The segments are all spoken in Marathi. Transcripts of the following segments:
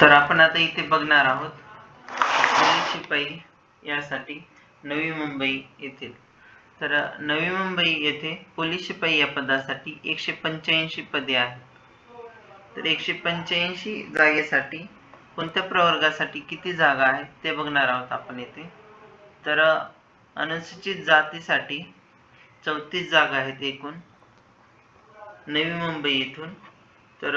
तर आपण आता इथे बघणार आहोत शिपाई यासाठी नवी मुंबई येथील तर नवी मुंबई येथे पोलीस शिपाई या पदासाठी एकशे पंच्याऐंशी पदे आहेत. तर एकशे पंच्याऐंशी जागेसाठी कोणत्या प्रवर्गासाठी किती जागा आहेत ते बघणार आहोत आपण येथे तर अनुसूचित जातीसाठी चौतीस जागा आहेत एकूण नवी मुंबई येथून. तर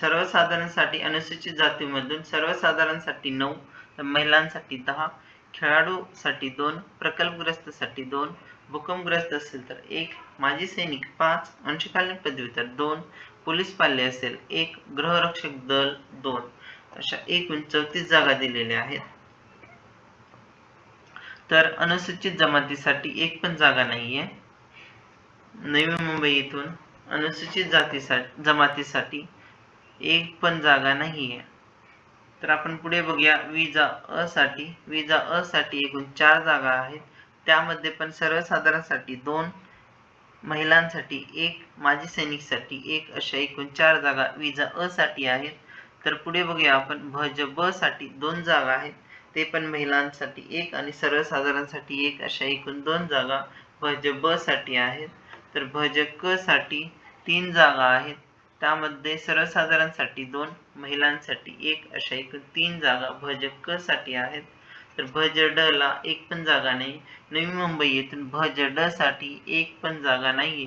सर्वसाधारणसाठी अनुसूचित जातीमधून सर्वसाधारणसाठी नऊ तर महिलांसाठी दहा खेळाडूसाठी दोन प्रकल्पग्रस्तसाठी दोन भूकंपग्रस्त असेल तर एक माजी सैनिक पाच अंशकालीन पदवीधर दोन पोलीस पाल्य असेल एक गृहरक्षक दल दोन. अशा एकूण चौतीस जागा दिलेल्या आहेत. तर अनुसूचित जमातीसाठी एक पण जागा नाहीये. नवी मुंबई इथून अनुसूचित जातीसाठी जमातीसाठी एक पण जागा नाही आहे तर आपण पुढे बघूया विजा अ साठी. विजा अ साठी एकूण चार जागा आहेत. त्यामध्ये पण सर्वसाधारणसाठी दोन महिलांसाठी एक माजी सैनिकसाठी एक अशा एकूण चार जागा विजा अ साठी आहेत. तर पुढे बघूया आपण भज ब साठी दोन जागा आहेत. ते पण महिलांसाठी एक आणि सर्वसाधारणसाठी एक अशा एकूण दोन जागा भज ब साठी आहेत. तर भज क साठी तीन जागा आहेत. त्यामध्ये सर्वसाधारणसाठी दोन महिलांसाठी एक अशा एकूण तीन जागा भज क साठी आहेत. तर भज ड ला एक पण जागा नाही. नवी मुंबई येथून भज ड साठी एक पण जागा नाहीये.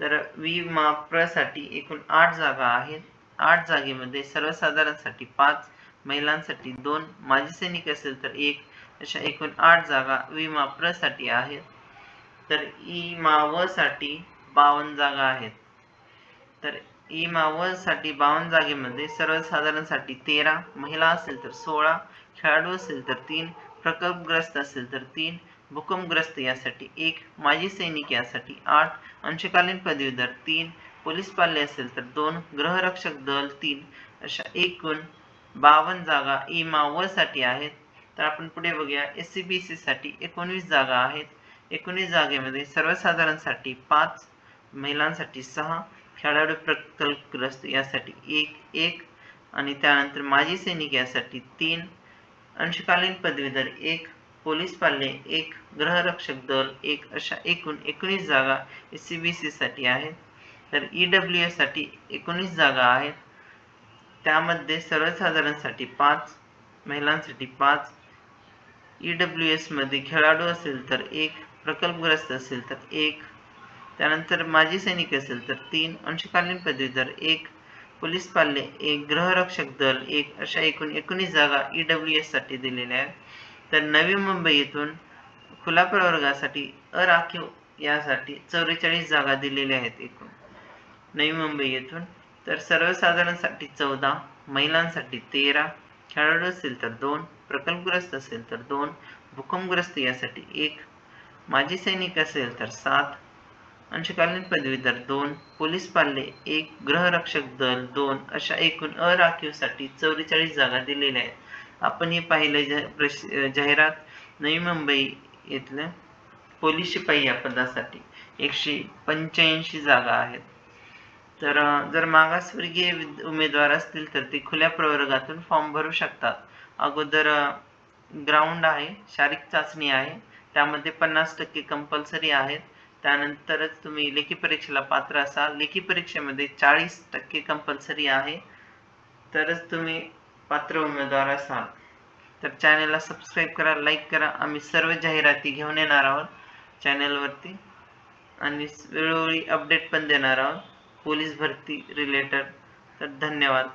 तर वि मा प्रसाठी एकूण आठ जागा आहेत. आठ जागेमध्ये सर्वसाधारणसाठी पाच महिलांसाठी दोन माजी सैनिक असेल तर एक अशा एकूण आठ जागा विमा प्रसाठी आहेत. तर ई मा व साठी बावन्न जागा आहेत. तर इमावनसाठी बावन्न जागेमध्ये सर्वसाधारणसाठी तेरा महिला असेल तर सोळा खेळाडू असेल तर तीन प्रकल्पग्रस्त असेल तर तीन भूकंपग्रस्त यासाठी एक माजी सैनिक यासाठी आठ अंशकालीन पदवीधर तीन पोलीस पाल्य असेल तर दोन ग्रहरक्षक दल तीन अशा एकूण बावन्न जागा इमा आहेत. तर आपण पुढे बघूया. एस सी बी सी साठी एकोणवीस जागा आहेत. एकोणीस जागेमध्ये सर्वसाधारणसाठी पाच महिलांसाठी सहा खेळाडू प्रकल्पग्रस्त यासाठी एक एक आणि त्यानंतर माजी सैनिक यासाठी तीन अंशकालीन पदवीधर एक पोलीस पाल्य एक ग्रहरक्षक दल एक अशा एकूण एकोणीस जागा एस सी बी सी साठी आहेत. तर ई डब्ल्यू एससाठी एकोणीस जागा आहेत. त्यामध्ये सर्वसाधारणसाठी पाच महिलांसाठी पाच ई डब्ल्यू एसमध्ये खेळाडू असेल तर एक प्रकल्पग्रस्त असेल तर एक त्यानंतर माजी सैनिक असेल तर तीन अंशकालीन पदवीधर एक पोलीस पाल्ले एक गृहरक्षक दल एक अशा एकूण एकोणीस जागा ई डब्ल्यू एससाठी दिलेल्या आहेत. तर नवी मुंबई येथून खुला प्रवर्गासाठी अराखीव यासाठी चौवेचाळीस जागा दिलेल्या आहेत एकूण. नवी मुंबई येथून तर सर्वसाधारणसाठी चौदा महिलांसाठी तेरा खेळाडू असेल तर दोन प्रकल्पग्रस्त असेल तर दोन भूकंपग्रस्त यासाठी एक माजी सैनिक असेल तर सात अंशकालीन पदवीधर दोन पोलीस पाल्ले एक गृहरक्षक दल दोन अशा एकूण अराखीवसाठी चौवेचाळीस जागा दिलेल्या आहेत. आपण हे पाहिलं प्रश- जाहिरात नवी मुंबई येथल्या पोलीस शिपाई या पदासाठी एकशे पंच्याऐंशी जागा आहेत. तर जर मागासवर्गीय विद- उमेदवार असतील तर ते खुल्या प्रवर्गातून फॉर्म भरू शकतात. अगोदर ग्राउंड आहे शारीरिक चाचणी आहे त्यामध्ये पन्नास टक्के कंपल्सरी आहेत. त्यानंतरच तुम्ही लेखी परीक्षेला पात्र असाल. लेखी परीक्षेमध्ये चाळीस टक्के कंपल्सरी आहे. तरच तुम्ही पात्र उमेदवार असाल. तर चॅनलला सबस्क्राईब करा लाईक करा. आम्ही सर्व जाहिराती घेऊन येणार आहोत चॅनलवरती आणि वेळोवेळी अपडेट पण देणार आहोत. पोलीस भरती रिलेटेड तर धन्यवाद.